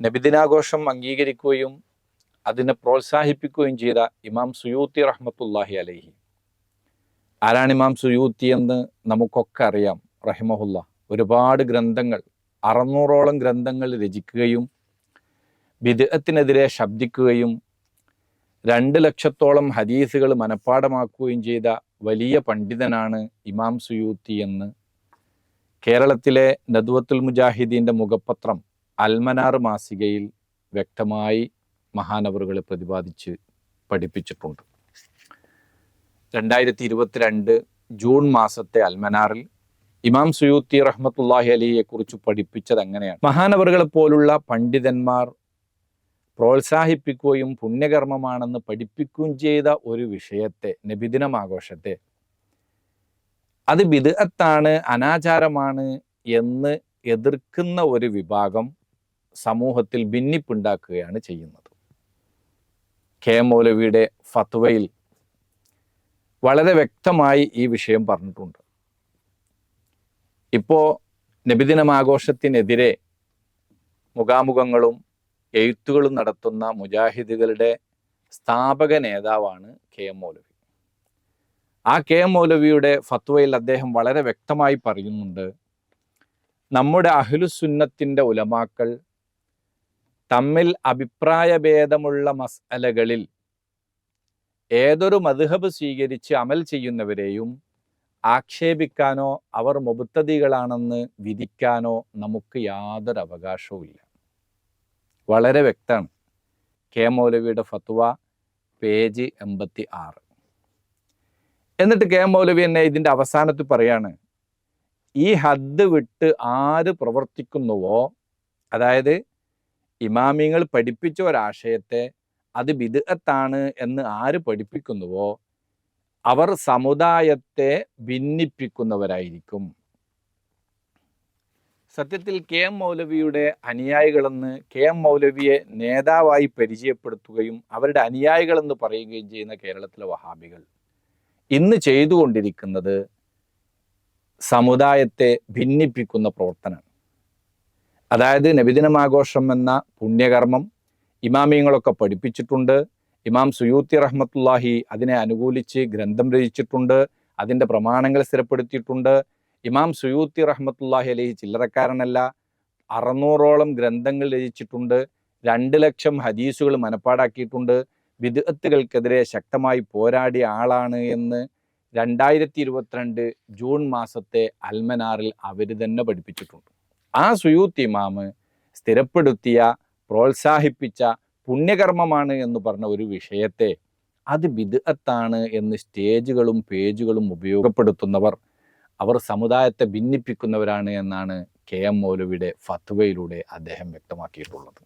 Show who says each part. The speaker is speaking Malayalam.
Speaker 1: നബിദിനാഘോഷം അംഗീകരിക്കുകയും അതിനെ പ്രോത്സാഹിപ്പിക്കുകയും ചെയ്ത ഇമാം സുയൂത്തി റഹ്മത്തുല്ലാഹി അലൈഹി. ആരാണ് ഇമാം സുയൂത്തി എന്ന് നമുക്കൊക്കെ അറിയാം റഹിമഹുല്ല. ഒരുപാട് ഗ്രന്ഥങ്ങൾ അറുന്നൂറോളം ഗ്രന്ഥങ്ങൾ രചിക്കുകയും വിദഗത്തിനെതിരെ ശബ്ദിക്കുകയും രണ്ട് ലക്ഷത്തോളം ഹദീസുകൾ മനഃപ്പാടമാക്കുകയും ചെയ്ത വലിയ പണ്ഡിതനാണ് ഇമാം സുയൂത്തി എന്ന് കേരളത്തിലെ നദ്വത്തുൽ മുജാഹിദീന്റെ മുഖപത്രം അൽമനാർ മാസികയിൽ വ്യക്തമായി മഹാനവറുകളെ പ്രതിപാദിച്ച് പഠിപ്പിച്ചിട്ടുണ്ട്. രണ്ടായിരത്തി ഇരുപത്തിരണ്ട് ജൂൺ മാസത്തെ അൽമനാറിൽ ഇമാം സുയൂത്തി റഹ്മത്തുല്ലാഹി അലിയെ കുറിച്ച് പഠിപ്പിച്ചത് അങ്ങനെയാണ് മഹാനവറുകളെ പോലുള്ള പണ്ഡിതന്മാർ പ്രോത്സാഹിപ്പിക്കുകയും പുണ്യകർമ്മമാണെന്ന് പഠിപ്പിക്കുകയും ചെയ്ത ഒരു വിഷയത്തെ നബിദിനം ആഘോഷത്തെ അത് ബിദഅത്താണ് അനാചാരമാണ് എന്ന് എതിർക്കുന്ന ഒരു വിഭാഗം സമൂഹത്തിൽ ഭിന്നിപ്പുണ്ടാക്കുകയാണ് ചെയ്യുന്നത്. കെ മൗലവിയുടെ ഫത്വയിൽ വളരെ വ്യക്തമായി ഈ വിഷയം പറഞ്ഞിട്ടുണ്ട്. ഇപ്പോൾ നബിദിനമാഘോഷത്തിനെതിരെ മുഖാമുഖങ്ങളും എഴുത്തുകളും നടത്തുന്ന മുജാഹിദുകളുടെ സ്ഥാപക നേതാവാണ് കെ എം മൗലവി ആ കെ എം മൗലവിയുടെ ഫത്വയിൽ അദ്ദേഹം വളരെ വ്യക്തമായി പറയുന്നുണ്ട് നമ്മുടെ അഹ്ലുസുന്നത്തിന്റെ ഉലമാക്കൾ തമ്മിൽ അഭിപ്രായ ഭേദമുള്ള മസലകളിൽ ഏതൊരു മധുഹബ് സ്വീകരിച്ച് അമൽ ചെയ്യുന്നവരെയും ആക്ഷേപിക്കാനോ അവർ മുബത്തതികളാണെന്ന് വിധിക്കാനോ നമുക്ക് യാതൊരു അവകാശവും ഇല്ല. വളരെ വ്യക്തമാണ്. കെ മൗലവിയുടെ ഫത്വ പേജ് എൺപത്തി ആറ് എന്നിട്ട് കെ മൗലവി എന്നെ ഇതിന്റെ അവസാനത്തിൽ പറയാണ് ഈ ഹദ് വിട്ട് ആര് പ്രവർത്തിക്കുന്നുവോ അതായത് ഇമാമിങ്ങൾ പഠിപ്പിച്ച ഒരാശയത്തെ അത് വിദഗത്താണ് എന്ന് ആര് പഠിപ്പിക്കുന്നുവോ? അവർ സമുദായത്തെ ഭിന്നിപ്പിക്കുന്നവരായിരിക്കും. സത്യത്തിൽ കെ എം മൗലവിയുടെ അനുയായികളെന്ന് കെ എം മൗലവിയെ നേതാവായി പരിചയപ്പെടുത്തുകയും അവരുടെ അനുയായികളെന്ന് പറയുകയും ചെയ്യുന്ന കേരളത്തിലെ വഹാബികൾ. ഇന്ന് ചെയ്തുകൊണ്ടിരിക്കുന്നത് സമുദായത്തെ ഭിന്നിപ്പിക്കുന്ന പ്രവർത്തനമാണ്. അതായത് നബിദിനമാഘോഷം എന്ന പുണ്യകർമ്മം ഇമാമിയങ്ങളൊക്കെ പഠിപ്പിച്ചിട്ടുണ്ട്. ഇമാം സുയൂത്തി റഹ്മത്തുല്ലാഹി അതിനെ അനുകൂലിച്ച് ഗ്രന്ഥം രചിച്ചിട്ടുണ്ട്. അതിന്റെ പ്രമാണങ്ങൾ സ്ഥിരപ്പെടുത്തിയിട്ടുണ്ട്. ഇമാം സുയൂത്തി റഹ്മത്തുല്ലാഹി അലഹി ചില്ലറക്കാരനല്ല അറുന്നൂറോളം ഗ്രന്ഥങ്ങൾ രചിച്ചിട്ടുണ്ട്. രണ്ട് ലക്ഷം ഹദീസുകൾ മനപ്പാടാക്കിയിട്ടുണ്ട്. വിദഗ്ധകൾക്കെതിരെ ശക്തമായി പോരാടിയ ആളാണ് എന്ന് രണ്ടായിരത്തി ഇരുപത്തിരണ്ട് ജൂൺ മാസത്തെ അൽമനാറിൽ അവർ തന്നെ പഠിപ്പിച്ചിട്ടുണ്ട്. ആ സുയൂത്ത് ഇമാമ് സ്ഥിരപ്പെടുത്തിയ പ്രോത്സാഹിപ്പിച്ച പുണ്യകർമ്മമാണ് എന്ന് പറഞ്ഞ ഒരു വിഷയത്തെ അത് ബിദ്അത്താണ് എന്ന് സ്റ്റേജുകളും പേജുകളും ഉപയോഗപ്പെടുത്തുന്നവർ അവർ സമുദായത്തെ ഭിന്നിപ്പിക്കുന്നവരാണ് എന്നാണ് കെ എം മൗലവിയുടെ ഫത്വയിലൂടെ അദ്ദേഹം വ്യക്തമാക്കിയിട്ടുള്ളത്.